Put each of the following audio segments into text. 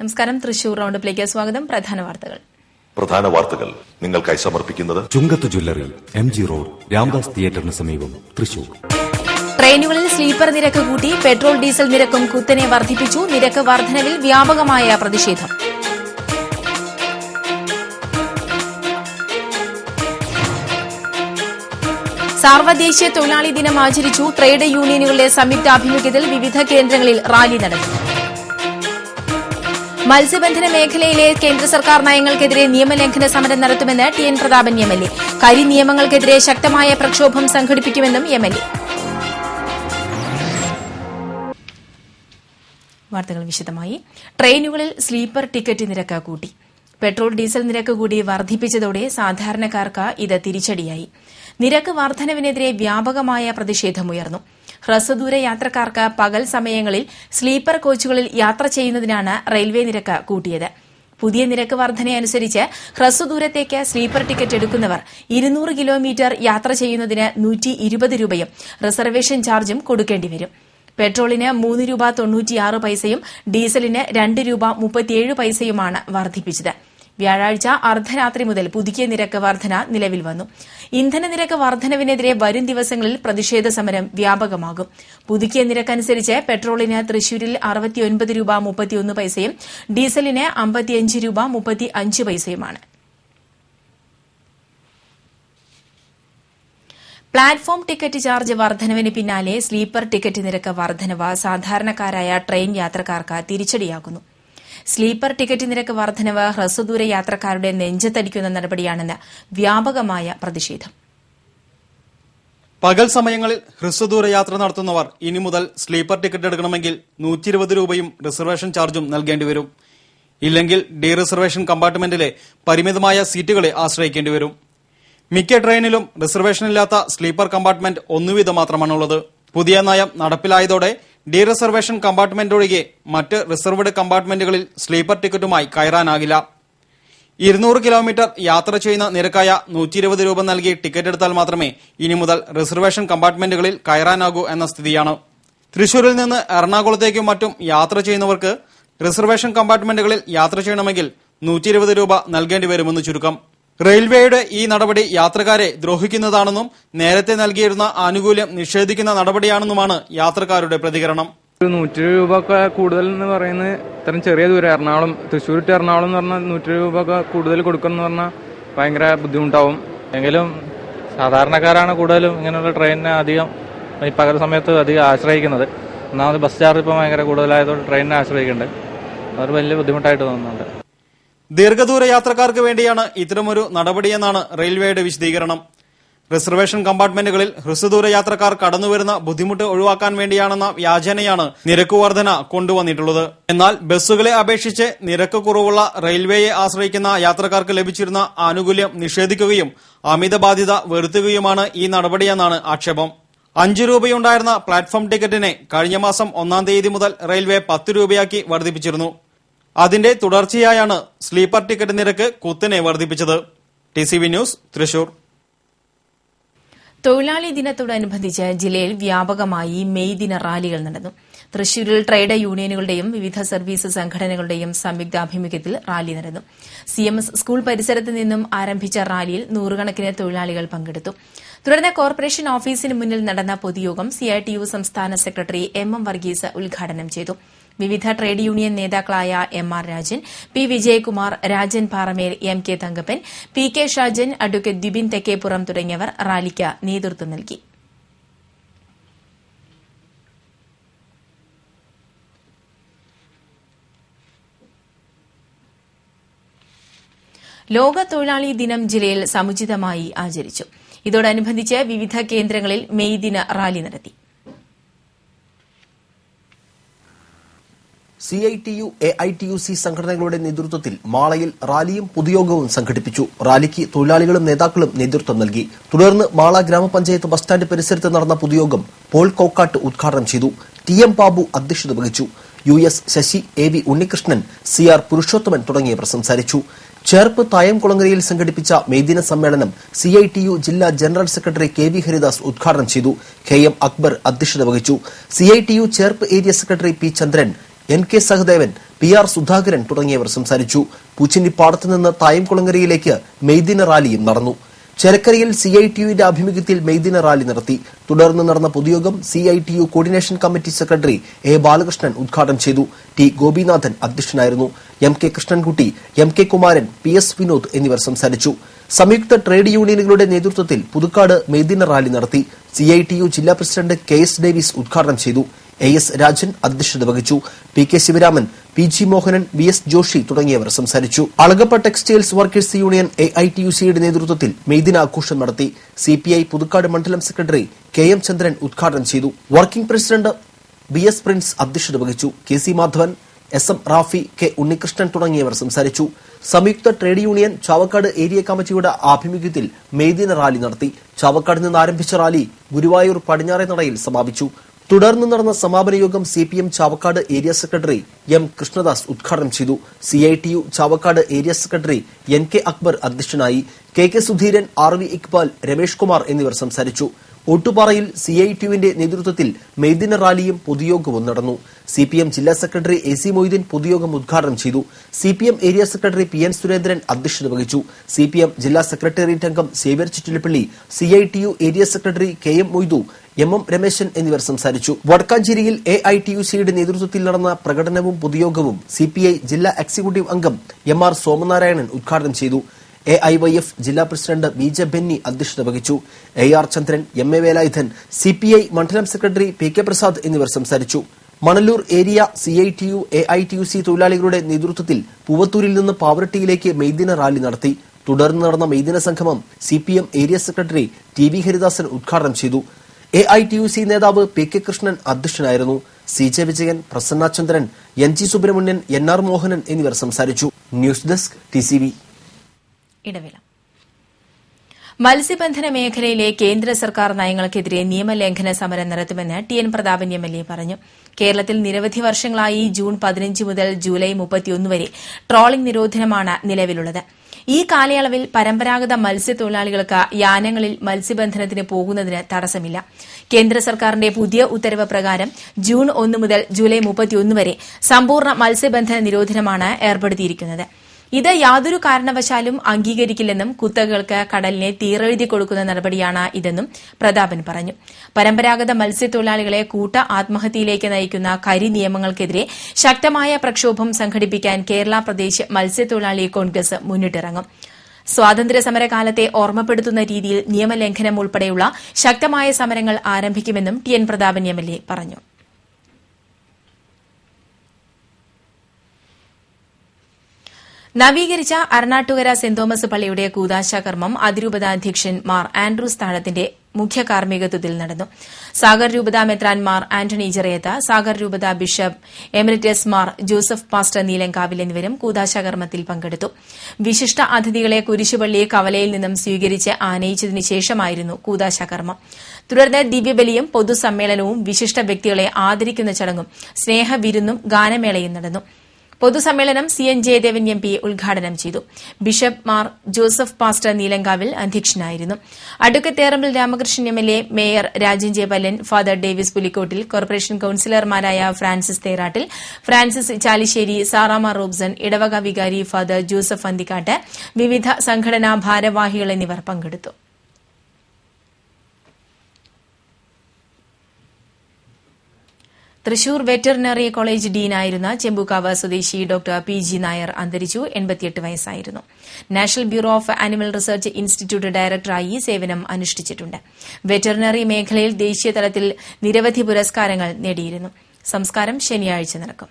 നമസ്കാരം. തൃശൂർ റൗണ്ടപ്പിലേക്ക് സ്വാഗതം. പ്രധാന വാർത്തകൾ. പ്രധാന വാർത്തകൾ നിങ്ങൾക്കായി സമർപ്പിക്കുന്നത് Chungath jewellery M G road Ramdas തിയേറ്ററിന് സമീപം തൃശൂർ. ട്രെയിനുകളിൽ സ്ലീപ്പർ നിരക്ക് കൂട്ടി പെട്രോൾ ഡീസൽ നിരക്കും കുത്തനെ വർദ്ധിപ്പിച്ചു. നിരക്ക് വർധനവിൽ വ്യാപകമായ പ്രതിഷേധം. സാർവദേശീയ തൊഴിലാളി ദിനം ആചരിച്ചു. ട്രേഡ് യൂണിയനുകളുടെ സംയുക്താഭിമുഖ്യത്തിൽ വിവിധ കേന്ദ്രങ്ങളിൽ റാലി നടന്നു. മത്സ്യബന്ധന മേഖലയിലെ കേന്ദ്ര സർക്കാർ നയങ്ങൾക്കെതിരെ നിയമലംഘന സമരം നടത്തുമെന്ന് T N Prathapan M L A. കരി നിയമങ്ങൾക്കെതിരെ ശക്തമായ പ്രക്ഷോഭം സംഘടിപ്പിക്കുമെന്നും എം എൽ എ. വാർത്തകൾ വിശദമായി. ട്രെയിനുകളിൽ സ്ലീപ്പർ ടിക്കറ്റ് നിരക്ക് കൂട്ടി. പെട്രോൾ ഡീസൽ നിരക്ക് കൂടി വർദ്ധിപ്പിച്ചതോടെ സാധാരണക്കാർക്ക് ഇത് തിരിച്ചടിയായി. നിരക്ക് വർധനവിനെതിരെ വ്യാപകമായ പ്രതിഷേധമുയർന്നു. ഹ്രസ്വദൂര യാത്രക്കാർക്ക് പകൽ സമയങ്ങളിൽ സ്ലീപ്പർ കോച്ചുകളിൽ യാത്ര ചെയ്യുന്നതിനാണ് റെയിൽവേ നിരക്ക് കൂട്ടിയത്. പുതിയ നിരക്ക് വർധനയനുസരിച്ച് ഹ്രസ്വദൂരത്തേക്ക് സ്ലീപ്പർ ടിക്കറ്റ് എടുക്കുന്നവർ ഇരുന്നൂറ് കിലോമീറ്റർ യാത്ര ചെയ്യുന്നതിന് നൂറ്റി ഇരുപത് രൂപയും റിസർവേഷൻ ചാർജും കൊടുക്കേണ്ടിവരും പെട്രോളിന് മൂന്ന് രൂപ തൊണ്ണൂറ്റിയാറ് പൈസയും ഡീസലിന് രണ്ട് രൂപ മുപ്പത്തിയേഴ് പൈസയുമാണ് വർദ്ധിപ്പിച്ചത്. വ്യാഴാഴ്ച അർദ്ധരാത്രി മുതൽ പുതുക്കിയ നിരക്ക് വർധന നിലവിൽ വന്നു. ഇന്ധന നിരക്ക് വർധനവിനെതിരെ വരും ദിവസങ്ങളിൽ പ്രതിഷേധ സമരം വ്യാപകമാകും. പുതുക്കിയ നിരക്കനുസരിച്ച് പെട്രോളിന് തൃശൂരിൽ അറുപത്തിയൊൻപത് രൂപ മുപ്പത്തിയൊന്ന് പൈസയും ഡീസലിന് അമ്പത്തിയഞ്ച് രൂപ മുപ്പത്തി അഞ്ച് പൈസയുമാണ്. പ്ലാറ്റ്ഫോം ടിക്കറ്റ് ചാർജ് വർധനവിന് പിന്നാലെ സ്ലീപ്പർ ടിക്കറ്റ് നിരക്ക് വർധനവ് സാധാരണക്കാരായ ട്രെയിൻ യാത്രക്കാർക്ക് തിരിച്ചടിയാകുന്നു. സ്ലീപ്പർ ടിക്കറ്റ് നിരക്ക് വർധനവ് ഹ്രസ്വദൂര യാത്രക്കാരുടെ നെഞ്ചത്തടിക്കുന്ന നടപടിയാണെന്ന് വ്യാപകമായ പ്രതിഷേധം. പകൽ സമയങ്ങളിൽ ഹ്രസ്വദൂര യാത്ര നടത്തുന്നവർ ഇനി മുതൽ സ്ലീപ്പർ ടിക്കറ്റ് എടുക്കണമെങ്കിൽ നൂറ്റി ഇരുപത് രൂപയും റിസർവേഷൻ ചാർജും നൽകേണ്ടി വരും. ഇല്ലെങ്കിൽ ഡി റിസർവേഷൻ കമ്പാർട്ട്മെന്റിലെ പരിമിതമായ സീറ്റുകളെ ആശ്രയിക്കേണ്ടി വരും. മിക്ക ട്രെയിനിലും റിസർവേഷൻ ഇല്ലാത്ത സ്ലീപ്പർ കമ്പാർട്ട്മെന്റ് ഒന്നുവീതം മാത്രമാണുള്ളത് പുതിയ നയം നടപ്പിലായതോടെ ഡി റിസർവേഷൻ കമ്പാർട്ട്മെന്റ് ഒഴികെ മറ്റ് റിസർവ്ഡ് കമ്പാർട്ട്മെന്റുകളിൽ സ്ലീപ്പർ ടിക്കറ്റുമായി കയറാനാകില്ല. ഇരുന്നൂറ് കിലോമീറ്റർ യാത്ര ചെയ്യുന്ന നിരക്കായ നൂറ്റി ഇരുപത് രൂപ നൽകി ടിക്കറ്റ് എടുത്താൽ മാത്രമേ ഇനി മുതൽ റിസർവേഷൻ കമ്പാർട്ട്മെന്റുകളിൽ കയറാനാകൂ എന്ന സ്ഥിതിയാണ്. തൃശൂരിൽ നിന്ന് എറണാകുളത്തേക്കും മറ്റും യാത്ര ചെയ്യുന്നവർക്ക് റിസർവേഷൻ കമ്പാർട്ട്മെന്റുകളിൽ യാത്ര ചെയ്യണമെങ്കിൽ നൂറ്റി രൂപ നൽകേണ്ടി വരുമെന്ന് ചുരുക്കം. റെയിൽവേയുടെ ഈ നടപടി യാത്രക്കാരെ ദ്രോഹിക്കുന്നതാണെന്നും നേരത്തെ നൽകിയിരുന്ന ആനുകൂല്യം നിഷേധിക്കുന്ന നടപടിയാണെന്നുമാണ് യാത്രക്കാരുടെ പ്രതികരണം. നൂറ്റി രൂപ ഒക്കെ കൂടുതൽ എന്ന് പറയുന്നത് ഇത്രയും ചെറിയ ദൂരം എറണാകുളം തൃശ്ശൂർ ടു എറണാകുളം എന്ന് പറഞ്ഞാൽ നൂറ്റി രൂപ ഒക്കെ കൂടുതൽ കൊടുക്കണം പറഞ്ഞാൽ ഭയങ്കര ബുദ്ധിമുട്ടാവും. എങ്കിലും സാധാരണക്കാരാണ് കൂടുതലും ഇങ്ങനെയുള്ള ട്രെയിനിനെ അധികം ഈ പകൽ സമയത്ത് അധികം ആശ്രയിക്കുന്നത്. ഒന്നാമത് ബസ് ചാർജ് ഇപ്പം ഭയങ്കര കൂടുതലായതുകൊണ്ട് ട്രെയിനിനെ ആശ്രയിക്കുന്നുണ്ട്. അവർ വലിയ ബുദ്ധിമുട്ടായിട്ട് തോന്നുന്നുണ്ട്. ദീർഘദൂര യാത്രക്കാർക്ക് വേണ്ടിയാണ് ഇത്തരമൊരു നടപടിയെന്നാണ് റെയിൽവേയുടെ വിശദീകരണം. റിസർവേഷൻ കമ്പാർട്ട്മെന്റുകളിൽ ഹ്രസ്വദൂര യാത്രക്കാർ കടന്നുവരുന്ന ബുദ്ധിമുട്ട് ഒഴിവാക്കാൻ വേണ്ടിയാണെന്ന വ്യാജനയാണ് നിരക്ക് വർധന കൊണ്ടുവന്നിട്ടുള്ളത്. എന്നാൽ ബസ്സുകളെ അപേക്ഷിച്ച് നിരക്ക് കുറവുള്ള റെയിൽവേയെ ആശ്രയിക്കുന്ന യാത്രക്കാർക്ക് ലഭിച്ചിരുന്ന ആനുകൂല്യം നിഷേധിക്കുകയും അമിത ബാധ്യത വരുത്തുകയുമാണ് ഈ നടപടിയെന്നാണ് ആക്ഷേപം. അഞ്ച് രൂപയുണ്ടായിരുന്ന പ്ലാറ്റ്ഫോം ടിക്കറ്റിനെ കഴിഞ്ഞ മാസം ഒന്നാം തീയതി മുതൽ റെയിൽവേ പത്ത് രൂപയാക്കി വർദ്ധിപ്പിച്ചിരുന്നു. അതിന്റെ തുടർച്ചയായാണ് സ്ലീപ്പർ ടിക്കറ്റ് നിരക്ക് കുത്തനെ വർദ്ധിപ്പിച്ചത്. T C V news Thrissur. തൊഴിലാളി ദിനത്തോടനുബന്ധിച്ച് ജില്ലയിൽ വ്യാപകമായി മെയ് ദിന റാലികൾ നടന്നു. തൃശൂരിൽ ട്രേഡ് യൂണിയനുകളുടെയും വിവിധ സർവീസ് സംഘടനകളുടെയും സംയുക്താഭിമുഖ്യത്തിൽ റാലി നടന്നു. സിഎംഎസ് സ്കൂൾ പരിസരത്ത് നിന്നും ആരംഭിച്ച റാലിയിൽ നൂറുകണക്കിന് തൊഴിലാളികൾ പങ്കെടുത്തു. തുടർന്ന് കോർപ്പറേഷൻ ഓഫീസിന് മുന്നിൽ നടന്ന പൊതുയോഗം സിഐടിയു സംസ്ഥാന സെക്രട്ടറി എം എം വർഗീസ് ഉദ്ഘാടനം ചെയ്തു. വിവിധ ട്രേഡ് യൂണിയൻ നേതാക്കളായ M R Rajan P Vijayakumar Rajan Paramel M K Thankappan P K Shajan advocate Dibin Thekkepuram തുടങ്ങിയവർ റാലിക്ക് നേതൃത്വം നൽകി. ലോക തൊഴിലാളി ദിനം ജില്ലയിൽ സമുചിതമായി ആചരിച്ചു. ഇതോടനുബന്ധിച്ച് വിവിധ കേന്ദ്രങ്ങളിൽ മെയ് ദിന റാലി നടത്തി. C I T U A I T U C സംഘടനകളുടെ നേതൃത്വത്തിൽ മാളയിൽ റാലിയും പൊതുയോഗവും സംഘടിപ്പിച്ചു. റാലിക്ക് തൊഴിലാളികളും നേതാക്കളും നേതൃത്വം നൽകി. തുടർന്ന് മാള ഗ്രാമപഞ്ചായത്ത് ബസ് സ്റ്റാൻഡ് പരിസരത്ത് നടന്ന പൊതുയോഗം പോൾ കോക്കാട്ട് ഉദ്ഘാടനം ചെയ്തു. ടി എം ബാബു അധ്യക്ഷത വഹിച്ചു. U S Sasi A V Unnikrishnan C R Purushothaman തുടങ്ങിയവർ സംസാരിച്ചു. ചേർപ്പ് തായംകുളങ്ങരയിൽ സംഘടിപ്പിച്ച മെയ്ദിന സമ്മേളനം സി ഐ ടി യു ജില്ലാ general secretary K V Haridas ഉദ്ഘാടനം ചെയ്തു. കെ എം അക്ബർ അധ്യക്ഷത വഹിച്ചു. C I T U Cherpu area secretary P Chandran N K Sahadevan P R Sudhakaran തുടങ്ങിയവർ സംസാരിച്ചു. പൂച്ചിനിപ്പാടത്ത് നിന്ന് തായംകുളങ്ങരയിലേക്ക് മെയ്ദിന റാലിയും നടന്നു. ചെരക്കരയിൽ സി ഐ ടി യുവിന്റെ ആഭിമുഖ്യത്തിൽ മെയ്ദിന റാലി നടത്തി. തുടർന്ന് നടന്ന പൊതുയോഗം C I T U coordination committee secretary A Balakrishnan ഉദ്ഘാടനം ചെയ്തു. ടി ഗോപിനാഥൻ അധ്യക്ഷനായിരുന്നു. M K Krishnankutty M K Kumaran P S Vinod എന്നിവർ സംസാരിച്ചു. സംയുക്ത ട്രേഡ് യൂണിയനുകളുടെ നേതൃത്വത്തിൽ പുതുക്കാട് മെയ്ദിന റാലി നടത്തി. സി ഐ ടി യു ജില്ലാ പ്രസിഡന്റ് കെ എസ് ഡേവിസ് ഉദ്ഘാടനം ചെയ്തു. എ എസ് രാജൻ അധ്യക്ഷത വഹിച്ചു. P K Sivaraman P G Mohanan V S Joshy തുടങ്ങിയവർ സംസാരിച്ചു. Alagappa textiles workers union A I T U സിയുടെ നേതൃത്വത്തിൽ മെയ്ദിന ആഘോഷം നടത്തി. സി പി ഐ പുതുക്കാട് മണ്ഡലം സെക്രട്ടറി കെ എം ചന്ദ്രൻ ഉദ്ഘാടനം ചെയ്തു. Working president B S Prince അധ്യക്ഷത വഹിച്ചു. K C Madhavan S M Rafi K Unnikrishnan തുടങ്ങിയവർ സംസാരിച്ചു. സംയുക്ത ട്രേഡ് യൂണിയൻ ചാവക്കാട് ഏരിയ കമ്മിറ്റിയുടെ ആഭിമുഖ്യത്തിൽ മെയ്ദിന റാലി നടത്തി. ചാവക്കാട് നിന്ന് ആരംഭിച്ച റാലി ഗുരുവായൂർ പടിഞ്ഞാറെ നടയിൽ സമാപിച്ചു. തുടർന്ന് നടന്ന സമാപന യോഗം C P M Chavakkad area secretary M Krishnadas ഉദ്ഘാടനം ചെയ്തു. C I T U Chavakkad area secretary N K Akbar അധ്യക്ഷനായി. K K Sudheeran R V Iqbal Ramesh Kumar എന്നിവർ സംസാരിച്ചു. ഓട്ടുപാറയിൽ സി ഐ ടിയുവിന്റെ നേതൃത്വത്തിൽ മെയ്ദിന റാലിയും പൊതുയോഗവും നടന്നു. സി പി എം ജില്ലാ സെക്രട്ടറി എ സി മൊയ്തീൻ പൊതുയോഗം ഉദ്ഘാടനം ചെയ്തു. C P M area secretary P N Surendran അധ്യക്ഷത വഹിച്ചു. സി പി എം ജില്ലാ സെക്രട്ടേറിയറ്റ് അംഗം Xavier Chittilappally C I T U area secretary K M Moidu M M Rameshan എന്നിവർ സംസാരിച്ചു. വടക്കാഞ്ചേരിയിൽ എ ഐ ടി യു സിയുടെ നേതൃത്വത്തിൽ നടന്ന പ്രകടനവും പൊതുയോഗവും സി പി ഐ ജില്ലാ എക്സിക്യൂട്ടീവ് അംഗം എം ആർ സോമനാരായണൻ ഉദ്ഘാടനം ചെയ്തു. എ ഐ വൈ എഫ് ജില്ലാ പ്രസിഡന്റ് ബി ജെ ബെന്നി അധ്യക്ഷത വഹിച്ചു. A R Chandran M A Velayudhan C P I മണ്ഡലം സെക്രട്ടറി പി കെ പ്രസാദ് എന്നിവർ സംസാരിച്ചു. Manalur area C I T U A I T U C തൊഴിലാളികളുടെ നേതൃത്വത്തിൽ പൂവത്തൂരിൽ നിന്ന് പാവറട്ടിയിലേക്ക് മെയ്ദിന റാലി നടത്തി. തുടർന്ന് നടന്ന മെയ്ദിന സംഗമം C P M area secretary T V Haridasan ഉദ്ഘാടനം ചെയ്തു. A I T U C നേതാവ് പി കെ കൃഷ്ണൻ അധ്യക്ഷനായിരുന്നു. C J Vijayan Prasanna Chandran N G Subramanian N R Mohanan എന്നിവർ സംസാരിച്ചു. ന്യൂസ് ഡെസ്ക് ടി ഇടവേള. മത്സ്യബന്ധന മേഖലയിലെ കേന്ദ്ര സർക്കാർ നയങ്ങൾക്കെതിരെ നിയമലംഘന സമരം നടത്തുമെന്ന് T N Prathapan M L A പറഞ്ഞു. കേരളത്തിൽ നിരവധി വർഷങ്ങളായി ജൂൺ പതിനഞ്ച് മുതൽ ജൂലൈ മുപ്പത്തിയൊന്ന് വരെ ട്രോളിംഗ് നിരോധനമാണ് നിലവിലുള്ളത്. ഈ കാലയളവിൽ പരമ്പരാഗത മത്സ്യത്തൊഴിലാളികൾക്ക് യാനങ്ങളിൽ മത്സ്യബന്ധനത്തിന് പോകുന്നതിന് തടസ്സമില്ല. കേന്ദ്ര സർക്കാരിന്റെ പുതിയ ഉത്തരവ് പ്രകാരം ജൂൺ ഒന്ന് മുതൽ ജൂലൈ മുപ്പത്തിയൊന്ന് വരെ സമ്പൂർണ മത്സ്യബന്ധന നിരോധനമാണ് ഏർപ്പെടുത്തിയിരിക്കുന്നത്. ഇത് യാതൊരു കാരണവശാലും അംഗീകരിക്കില്ലെന്നും കുത്തകകൾക്ക് കടലിനെ തീറെഴുതി കൊടുക്കുന്ന നടപടിയാണ് ഇതെന്നും പ്രതാപൻ പറഞ്ഞു. പരമ്പരാഗത മത്സ്യത്തൊഴിലാളികളെ കൂട്ട ആത്മഹത്യയിലേക്ക് നയിക്കുന്ന കരി നിയമങ്ങൾക്കെതിരെ ശക്തമായ പ്രക്ഷോഭം സംഘടിപ്പിക്കാൻ കേരള പ്രദേശ് മത്സ്യത്തൊഴിലാളി കോൺഗ്രസ് മുന്നിട്ടിറങ്ങും. സ്വാതന്ത്ര്യ സമരകാലത്തെ ഓർമ്മപ്പെടുത്തുന്ന രീതിയിൽ നിയമലംഘനം ഉൾപ്പെടെയുള്ള ശക്തമായ സമരങ്ങൾ ആരംഭിക്കുമെന്നും T N Prathapan M L A പറഞ്ഞു. നവീകരിച്ച അർണാട്ടുകര സെന്റ് തോമസ് പള്ളിയുടെ കൂതാശാകർമ്മം അതിരൂപത അധ്യക്ഷൻ മാർ ആൻഡ്രൂസ് താഴത്തിന്റെ മുഖ്യ കാർമ്മികത്വത്തിൽ നടന്നു. സാഗർ രൂപത മെത്രാൻമാർ ആന്റണി ജെറയത്ത സാഗർ രൂപത bishop emeritus Mar Joseph Pastor Neelankavil എന്നിവരും കൂതാശാകർമ്മത്തിൽ പങ്കെടുത്തു. വിശിഷ്ട അതിഥികളെ കുരിശുപള്ളി കവലയിൽ നിന്നും സ്വീകരിച്ച് ആനയിച്ചതിനു ശേഷമായിരുന്നു കൂതാശകർമ്മം. തുടർന്ന് ദിവ്യബലിയും പൊതുസമ്മേളനവും വിശിഷ്ട വ്യക്തികളെ ആദരിക്കുന്ന ചടങ്ങും സ്നേഹവിരുന്നും ഗാനമേളയും നടന്നു. പൊതുസമ്മേളനം C N Jayadevan M P ഉദ്ഘാടനം ചെയ്തു. Bishop Mar Joseph Pastor Neelankavil അധ്യക്ഷനായിരുന്നു. Adukkatherambil Ramakrishnan M L A mayor Rajan Jayapallan father Davis Pulikkottil corporation കൌൺസിലർമാരായ Francis Therattil Francis Chalissery Sarama Robson ഇടവക വികാരി ഫാദർ ജോസഫ് അന്തിക്കാട്ട് വിവിധ സംഘടനാ ഭാരവാഹികൾ എന്നിവർ പങ്കെടുത്തു. തൃശൂർ വെറ്ററിനറി കോളേജ് ഡീനായിരുന്ന ചെമ്പൂക്കാവ് സ്വദേശി ഡോക്ടർ പി ജി നായർ അന്തരിച്ചു എൺപത്തിയെട്ട് വയസ്സായിരുന്നു. National bureau of animal research institute ഡയറക്ടറായി സേവനം അനുഷ്ഠിച്ചിട്ടുണ്ട്. വെറ്ററിനറി മേഖലയിൽ ദേശീയ തലത്തിൽ നിരവധി പുരസ്കാരങ്ങൾ നേടിയിരുന്നു. സംസ്കാരം ശനിയാഴ്ച നടക്കും.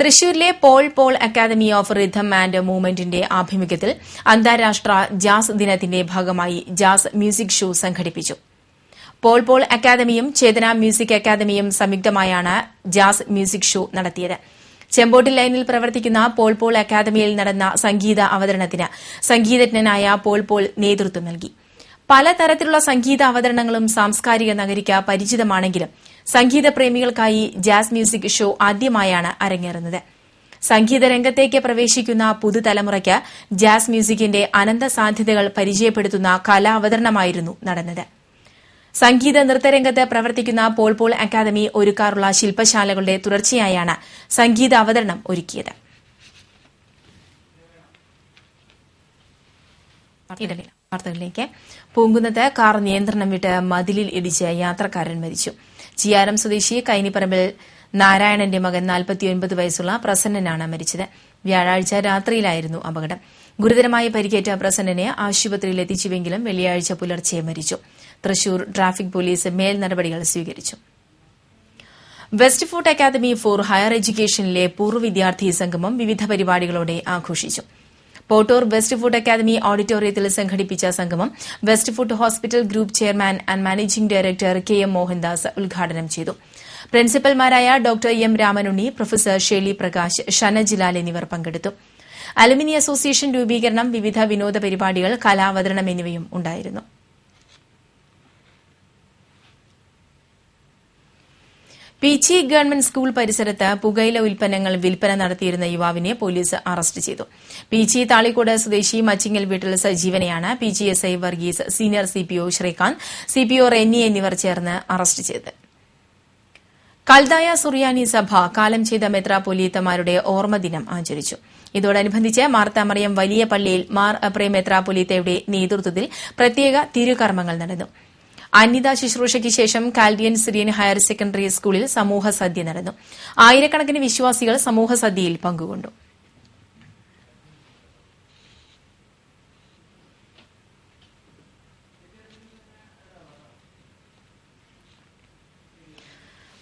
തൃശൂരിലെ Paul Paul academy of rhythm and മൂവ്മെന്റിന്റെ ആഭിമുഖ്യത്തിൽ അന്താരാഷ്ട്ര ജാസ് ദിനത്തിന്റെ ഭാഗമായി ജാസ് മ്യൂസിക് ഷോ സംഘടിപ്പിച്ചു. പോൾ പോൾ അക്കാദമിയും ചേതന മ്യൂസിക് അക്കാദമിയും സംയുക്തമായാണ് ജാസ് മ്യൂസിക് ഷോ നടത്തിയത്. ചെമ്പോട്ടിൽ ലൈനിൽ പ്രവർത്തിക്കുന്ന പോൾ പോൾ അക്കാദമിയിൽ നടന്ന സംഗീത അവതരണത്തിന് സംഗീതജ്ഞനായ പോൾ പോൾ നേതൃത്വം നൽകി. പലതരത്തിലുള്ള സംഗീത അവതരണങ്ങളും സാംസ്കാരിക നഗരിക്ക് പരിചിതമാണെങ്കിലും സംഗീത പ്രേമികൾക്കായി ജാസ് മ്യൂസിക് ഷോ ആദ്യമായാണ് അരങ്ങേറുന്നത്. സംഗീത രംഗത്തേക്ക് പ്രവേശിക്കുന്ന പുതുതലമുറയ്ക്ക് ജാസ് മ്യൂസിക്കിന്റെ അനന്ത സാധ്യതകൾ പരിചയപ്പെടുത്തുന്ന കലാവതരണമായിരുന്നു നടന്നത്. സംഗീത നൃത്ത നൃത്തരംഗത്ത് പ്രവർത്തിക്കുന്ന പോൾ പോൾ അക്കാദമി ഒരുക്കാറുള്ള ശില്പശാലകളുടെ തുടർച്ചയായാണ് സംഗീത അവതരണം ഒരുക്കിയത്. വാർത്തകളിലേക്ക്. പൂങ്കുന്നത്ത് കാർ നിയന്ത്രണം വിട്ട് മതിലിൽ ഇടിച്ച് യാത്രക്കാരൻ മരിച്ചു. ചിയാരം സ്വദേശി കൈനിപ്പറമ്പിൽ നാരായണന്റെ മകൻ നാൽപ്പത്തിയൊൻപത് വയസ്സുള്ള പ്രസന്നനാണ് മരിച്ചത്. വ്യാഴാഴ്ച രാത്രിയിലായിരുന്നു അപകടം. ഗുരുതരമായി പരിക്കേറ്റ പ്രസന്നനെ ആശുപത്രിയിൽ എത്തിച്ചുവെങ്കിലും വെള്ളിയാഴ്ച പുലർച്ചെ മരിച്ചു. തൃശൂർ ട്രാഫിക് പോലീസ് മേൽ നടപടികൾ സ്വീകരിച്ചു. West fort academy for higher എഡ്യൂക്കേഷനിലെ പൂർവ വിദ്യാർത്ഥി സംഗമം വിവിധ പരിപാടികളോടെ ആഘോഷിച്ചു. പോട്ടൂർ വെസ്റ്റ് ഫുഡ് അക്കാദമി ഓഡിറ്റോറിയത്തിൽ സംഘടിപ്പിച്ച സംഗമം west food hospital group chairman and managing director K M Mohandas ഉദ്ഘാടനം ചെയ്തു. പ്രിൻസിപ്പൽമാരായ doctor M Ramanunni professor Sheli Prakash Shanajilal എന്നിവർ പങ്കെടുത്തു. അലുമിനി അസോസിയേഷൻ രൂപീകരണം വിവിധ വിനോദ പരിപാടികൾ കലാവതരണം എന്നിവയും ഉണ്ടായിരുന്നു. പീച്ചി ഗവൺമെന്റ് സ്കൂൾ പരിസരത്ത് പുകയില ഉൽപ്പന്നങ്ങൾ വിൽപ്പന നടത്തിയിരുന്ന യുവാവിനെ പോലീസ് അറസ്റ്റ് ചെയ്തു. പീച്ചി താളിക്കോട് സ്വദേശി മച്ചിങ്ങൽ വീട്ടിൽ സജീവനെയാണ് Peechi S I Varghese senior CPO Sreekanth CPO Renny എന്നിവർ ചേർന്ന് അറസ്റ്റ് ചെയ്തത്. കൽദായ സുറിയാനി സഭ കാലം ചെയ്ത മെത്രാപൊലീത്തമാരുടെ ഓർമ്മദിനം ആചരിച്ചു. ഇതോടനുബന്ധിച്ച് മാർത്താമറിയം വലിയ പള്ളിയിൽ മാർ അപ്രേ മെത്രാപൊലീത്തയുടെ നേതൃത്വത്തിൽ പ്രത്യേക തിരുകർമ്മങ്ങൾ നടന്നു. അന്യത ശുശ്രൂഷയ്ക്ക് ശേഷം കാൽഡിയൻ സിറിയൻ ഹയർ സെക്കൻഡറി സ്കൂളിൽ സമൂഹ സദ്യ നടന്നു. ആയിരക്കണക്കിന് വിശ്വാസികൾ സമൂഹ സദ്യയിൽ പങ്കുകൊണ്ടു.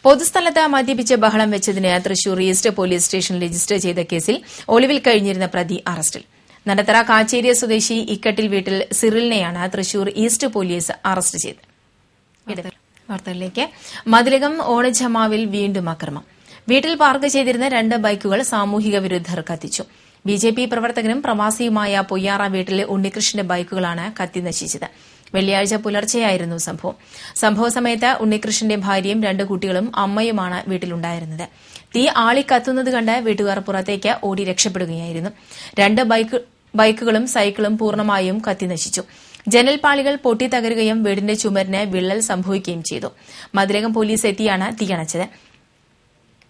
പൊതുസ്ഥലത്ത് മദ്യപിച്ച് ബഹളം വെച്ചതിന് Thrissur east police station register ചെയ്ത കേസിൽ ഒളിവിൽ കഴിഞ്ഞിരുന്ന പ്രതി അറസ്റ്റിൽ. നടത്തറ കാച്ചേരിയ സ്വദേശി ഇക്കട്ടിൽ വീട്ടിൽ സിറിലിനെയാണ് തൃശൂർ ഈസ്റ്റ് പോലീസ് അറസ്റ്റ് ചെയ്തത്. വാർത്തകളിലേക്ക്. മതിലകം ഓണജമാവിൽ വീണ്ടും അക്രമം. വീട്ടിൽ പാർക്ക് ചെയ്തിരുന്ന രണ്ട് ബൈക്കുകൾ സാമൂഹിക വിരുദ്ധർ കത്തിച്ചു. ബിജെപി ജെ പി പ്രവർത്തകനും പ്രവാസിയുമായ പൊയ്യാറ വീട്ടിലെ ഉണ്ണികൃഷ്ണന്റെ ബൈക്കുകളാണ് കത്തി നശിച്ചത്. വെള്ളിയാഴ്ച പുലർച്ചെയായിരുന്നു സംഭവം. സംഭവ സമയത്ത് ഉണ്ണികൃഷ്ണന്റെ ഭാര്യയും രണ്ട് കുട്ടികളും അമ്മയുമാണ് വീട്ടിലുണ്ടായിരുന്നത്. തീ ആളിക്കത്തുന്നത് കണ്ട് വീട്ടുകാർ പുറത്തേക്ക് ഓടി രക്ഷപ്പെടുകയായിരുന്നു. രണ്ട് ബൈക്ക് ബൈക്കുകളും സൈക്കിളും പൂർണമായും കത്തിനശിച്ചു. ജനൽപാളികൾ പൊട്ടിത്തകരുകയും വീടിന്റെ ചുമരിന് വിള്ളൽ സംഭവിക്കുകയും ചെയ്തു. മതിലകം പോലീസ് എത്തിയാണ് തീയണച്ചത്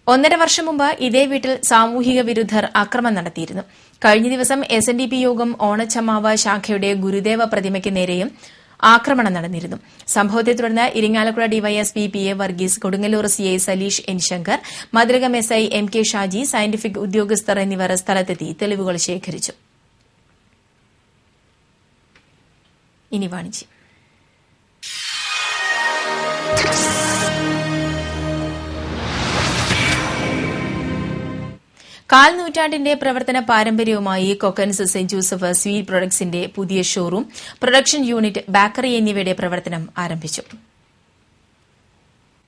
ഒന്നര വർഷം മുമ്പ് ഇതേ വീട്ടിൽ സാമൂഹിക വിരുദ്ധർ അക്രമം നടത്തിയിരുന്നു. കഴിഞ്ഞ ദിവസം എസ് യോഗം ഓണച്ചമാവ ശാഖയുടെ ഗുരുദേവ പ്രതിമയ്ക്ക് നേരെയും ആക്രമണം നടന്നിരുന്നു. സംഭവത്തെ തുടർന്ന് Irinjalakuda DYSP P A Varghese Kodungallur C I Saleesh N Sankar Mathilakam S I M K Shaji scientific ഉദ്യോഗസ്ഥർ എന്നിവർ സ്ഥലത്തെത്തി തെളിവുകൾ ശേഖരിച്ചു. ഇനി വാണിജ്യം. കാൽ നൂറ്റാണ്ടിന്റെ പ്രവർത്തന പാരമ്പര്യവുമായി കൊക്കൻസ് സെന്റ് ജോസഫ് സ്വീറ്റ് പ്രൊഡക്ട്സിന്റെ പുതിയ ഷോറൂം പ്രൊഡക്ഷൻ യൂണിറ്റ് ബേക്കറി എന്നിവയുടെ പ്രവർത്തനം ആരംഭിച്ചു.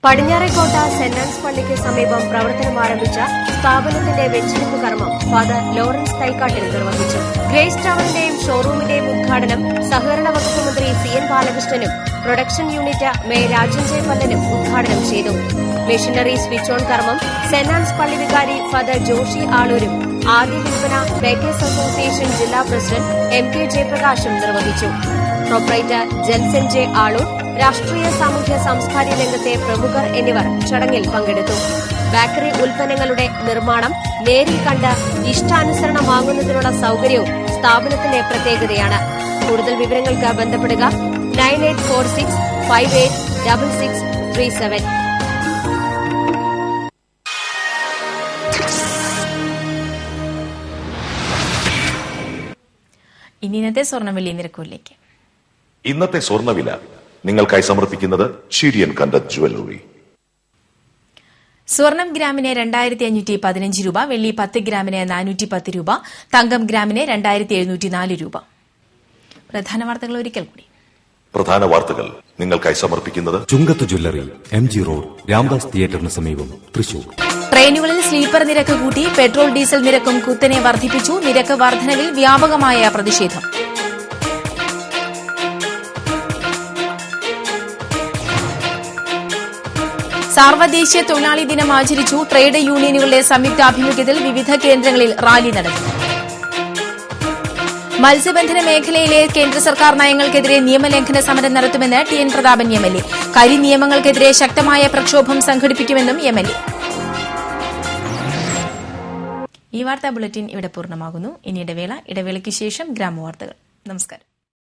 പടിഞ്ഞാറേക്കോട്ട സെന്റ് ആൻസ് പള്ളിക്ക് സമീപം പ്രവർത്തനം ആരംഭിച്ച സ്ഥാപനത്തിന്റെ വെച്ചിരിപ്പ് കർമ്മം ഫാദർ ലോറൻസ് തൈക്കാട്ടിൽ നിർവഹിച്ചു. ഗ്രേസ് ടവറിന്റെയും ഷോറൂമിന്റെയും ഉദ്ഘാടനം സഹകരണ വകുപ്പ് മന്ത്രി സി എൻ ബാലകൃഷ്ണനും പ്രൊഡക്ഷൻ യൂണിറ്റ് മേ രാജൻ ജയപല്ലനും ഉദ്ഘാടനം ചെയ്തു. മിഷനറി സ്വിച്ച് ഓൺ കർമ്മം സെന്റ് ആൻസ് പള്ളി വികാരി ഫാദർ ജോഷി ആളൂരും ആദ്യ വിൽപ്പന ബേക്കേഴ്സ് അസോസിയേഷൻ ജില്ലാ പ്രസിഡന്റ് എം കെ ജയപ്രകാശും നിർവഹിച്ചു. പ്രൊപ്പറേറ്റർ ജെൽസൻ ജെ ആളൂർ രാഷ്ട്രീയ സാമൂഹ്യ സാംസ്കാരിക രംഗത്തെ പ്രമുഖർ എന്നിവർ ചടങ്ങിൽ പങ്കെടുത്തു. ബേക്കറി ഉൽപ്പന്നങ്ങളുടെ നിർമ്മാണം നേരിൽ കണ്ട് ഇഷ്ടാനുസരണം വാങ്ങുന്നതിനുള്ള സൌകര്യവും സ്ഥാപനത്തിന്റെ പ്രത്യേകതയാണ്. കൂടുതൽ വിവരങ്ങൾക്ക് ബന്ധപ്പെടുക nine eight four six five eight double six three seven. ഇനി ഇന്നത്തെ സ്വർണവില നിരക്കുകളിലേക്ക്. ഇന്നത്തെ സ്വർണവില നിങ്ങൾക്കായി സമർപ്പിക്കുന്നത് ചിരിയൻ കണ്ടത് ജ്വല്ലറി. സ്വർണം ഗ്രാമിന് രണ്ടായിരത്തി അഞ്ഞൂറ്റി പതിനഞ്ച് രൂപ വെള്ളി പത്ത് ഗ്രാമിന് നാനൂറ്റി പത്ത് രൂപ തങ്കം ഗ്രാമിന് രണ്ടായിരത്തി എഴുന്നൂറ്റി നാല് രൂപ. പ്രധാന വാർത്തകൾ ഒരിക്കൽ കൂടി. പ്രധാന വാർത്തകൾ നിങ്ങൾക്കായി സമർപ്പിക്കുന്നത് Chungath jewellery M G road Ramdas തിയേറ്ററിന് സമീപം തൃശൂർ. ട്രെയിനുകളിൽ സ്ലീപ്പർ നിരക്ക് കൂട്ടി പെട്രോൾ ഡീസൽ നിരക്കും കുത്തനെ വർദ്ധിപ്പിച്ചു നിരക്ക് വർധനവിൽ വ്യാപകമായ പ്രതിഷേധം. സാർവദേശീയ തൊഴിലാളി ദിനം ആചരിച്ചു. ട്രേഡ് യൂണിയനുകളുടെ സംയുക്താഭിമുഖ്യത്തിൽ വിവിധ കേന്ദ്രങ്ങളിൽ റാലി നടന്നു. മത്സ്യബന്ധന മേഖലയിലെ കേന്ദ്ര സർക്കാർ നയങ്ങൾക്കെതിരെ നിയമലംഘന സമരം നടത്തുമെന്ന് T N Prathapan M L A. കരി നിയമങ്ങൾക്കെതിരെ ശക്തമായ പ്രക്ഷോഭം സംഘടിപ്പിക്കുമെന്നും എം എൽ എ. ഈ വാർത്താ ബുള്ളറ്റിൻ ഇവിടെ പൂർണമാകുന്നു. ഇനി ഇടവേള ഇടവേളയ്ക്ക് ശേഷം ഗ്രാമവാർത്തകൾ. നമസ്കാരം.